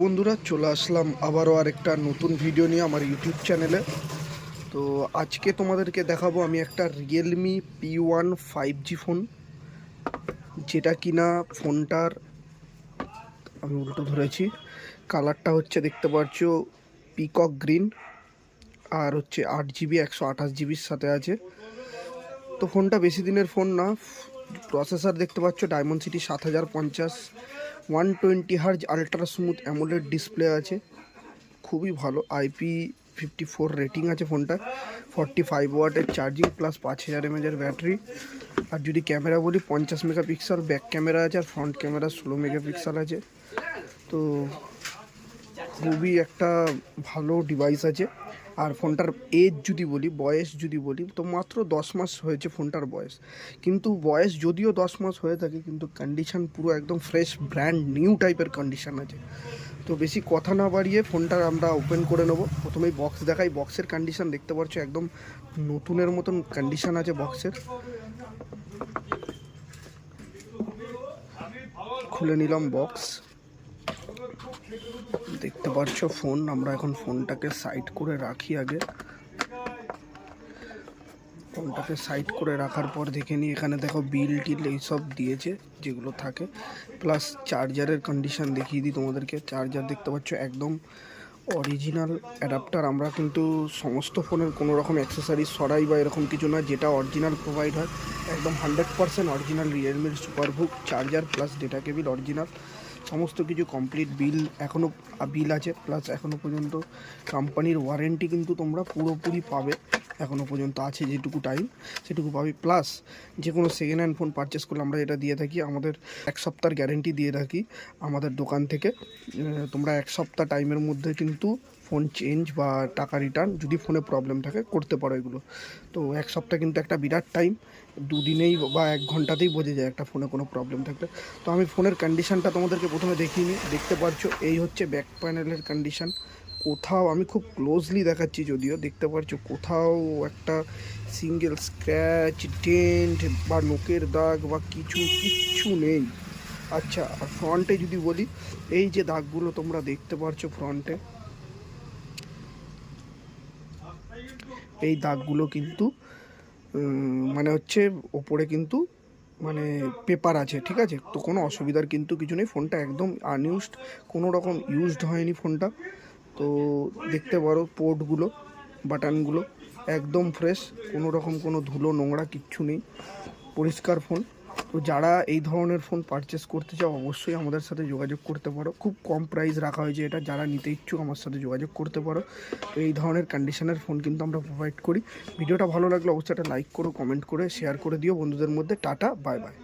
বন্ধুরা, চলে আসলাম আবারও আরেকটা নতুন ভিডিও নিয়ে আমার ইউটিউব চ্যানেলে তো আজকে তোমাদেরকে দেখাবো আমি একটা Realme P one five G phone যেটা কিনা ফোনটার, আমি উল্টো ধরেছি কালারটা হচ্ছে দেখতে পাচ্ছ পিকক গ্রিন আর হচ্ছে আট জিবি একশো আঠাশ জিবির সাথে আছে। তো ফোনটা বেশি দিনের ফোন না প্রসেসর দেখতে পাচ্ছ ডায়মন্ড সিটি সাত হাজার পঞ্চাশ one twenty hertz ultra smooth AMOLED display আছে। খুবই ভালো। আইপি ফিফটি ফোর রেটিং আছে ফোনটা ফর্টি ফাইভ ওয়াটের চার্জিং প্লাস পাঁচ হাজার এমএজের ব্যাটারি আর যদি ক্যামেরা বলি, পঞ্চাশ মেগাপিক্সেল ব্যাক ক্যামেরা আছে আর ফ্রন্ট ক্যামেরা ষোলো মেগাপিক্সেল আছে। তো খুবই একটা ভালো ডিভাইস আছে। আর ফোনটার এজ যদি বলি, বয়স যদি বলি, তো মাত্র দশ মাস হয়েছে ফোনটার বয়স। কিন্তু বয়স যদিও দশ মাস হয়ে থাকে, কিন্তু কন্ডিশান পুরো একদম ফ্রেশ ব্র্যান্ড নিউ টাইপের কন্ডিশন আছে। তো বেশি কথা না বাড়িয়ে ফোনটা আমরা ওপেন করে নেব। প্রথমেই বক্স দেখাই। বক্সের কন্ডিশান দেখতে পাচ্ছ একদম নতুনের মতন কন্ডিশান আছে বক্সের খুলে নিলাম বক্স দেখতে পাচ্ছ ফোন, আমরা এখন ফোনটাকে সাইড করে রাখি আগে। ফোনটাকে সাইড করে রাখার পর দেখে নিই, এখানে দেখো বিল টিল এইসব দিয়েছে, যেগুলো থাকে। প্লাস চার্জারের কন্ডিশন দেখিয়ে দিই তোমাদেরকে। চার্জার দেখতে পাচ্ছ একদম অরিজিনাল অ্যাডাপ্টার আমরা কিন্তু সমস্ত ফোনের কোনো রকম অ্যাক্সেসরিজ সরাই বা এরকম কিছু না, যেটা অরিজিনাল প্রোভাইড হয়। একদম hundred percent original রিয়েলমির SuperVOOC charger plus data cable original সমস্ত কিছু কমপ্লিট বিল এখনও বিল আছে প্লাস এখনও পর্যন্ত কোম্পানির ওয়ারেন্টি কিন্তু তোমরা পুরোপুরি পাবে। এখনও পর্যন্ত আছে যেটুকু টাইম সেটুকু পাবি। প্লাস যে কোনো সেকেন্ড হ্যান্ড ফোন পারচেস করলে আমরা এটা দিয়ে থাকি, আমাদের এক সপ্তাহের গ্যারেন্টি দিয়ে থাকি আমাদের দোকান থেকে। তোমরা এক সপ্তাহ টাইমের মধ্যে কিন্তু ফোন চেঞ্জ বা টাকা রিটার্ন যদি ফোনে প্রবলেম থাকে, করতে পারো এগুলো। তো এক সপ্তাহ কিন্তু একটা বিরাট টাইম দুদিনেই বা এক ঘন্টাতেই বোঝে যায় একটা ফোনে কোনো প্রবলেম থাকলে। তো আমি ফোনের কন্ডিশানটা তোমাদেরকে প্রথমে দেখিনি দেখতে পাচ্ছ, এই হচ্ছে ব্যাক প্যানেলের কন্ডিশন কোথাও, আমি খুব ক্লোজলি দেখাচ্ছি যদিও, দেখতে পাচ্ছ কোথাও একটা সিঙ্গেল স্ক্র্যাচ ডেন্ট বা নোকের দাগ বা কিছু, কিচ্ছু নেই। আচ্ছা আর ফ্রন্টে যদি বলি, এই যে দাগগুলো তোমরা দেখতে পারছ ফ্রন্টে এই দাগগুলো কিন্তু মানে হচ্ছে ওপরে কিন্তু মানে পেপার আছে, ঠিক আছে? তো কোনো অসুবিধার কিন্তু কিছু নেই ফোনটা একদম আনইউজড কোনো রকম ইউজড হয়নি ফোনটা তো দেখতে পারো পোর্টগুলো বাটানগুলো একদম ফ্রেশ কোনো রকম কোনো ধুলো, নোংরা কিচ্ছু নেই, পরিষ্কার ফোন তো যারা এই ধরনের ফোন পারচেস করতে চাও, অবশ্যই আমাদের সাথে যোগাযোগ করতে পারো। খুব কম প্রাইস রাখা হয়েছে এটা, যারা নিতে ইচ্ছুক আমার সাথে যোগাযোগ করতে পারো। তো এই ধরনের কন্ডিশনের ফোন কিন্তু আমরা প্রোভাইড করি। ভিডিওটা ভালো লাগলে অবশ্যই একটা লাইক করো কমেন্ট করে শেয়ার করে দিও। বন্ধুদের মধ্যে টাটা বাই বাই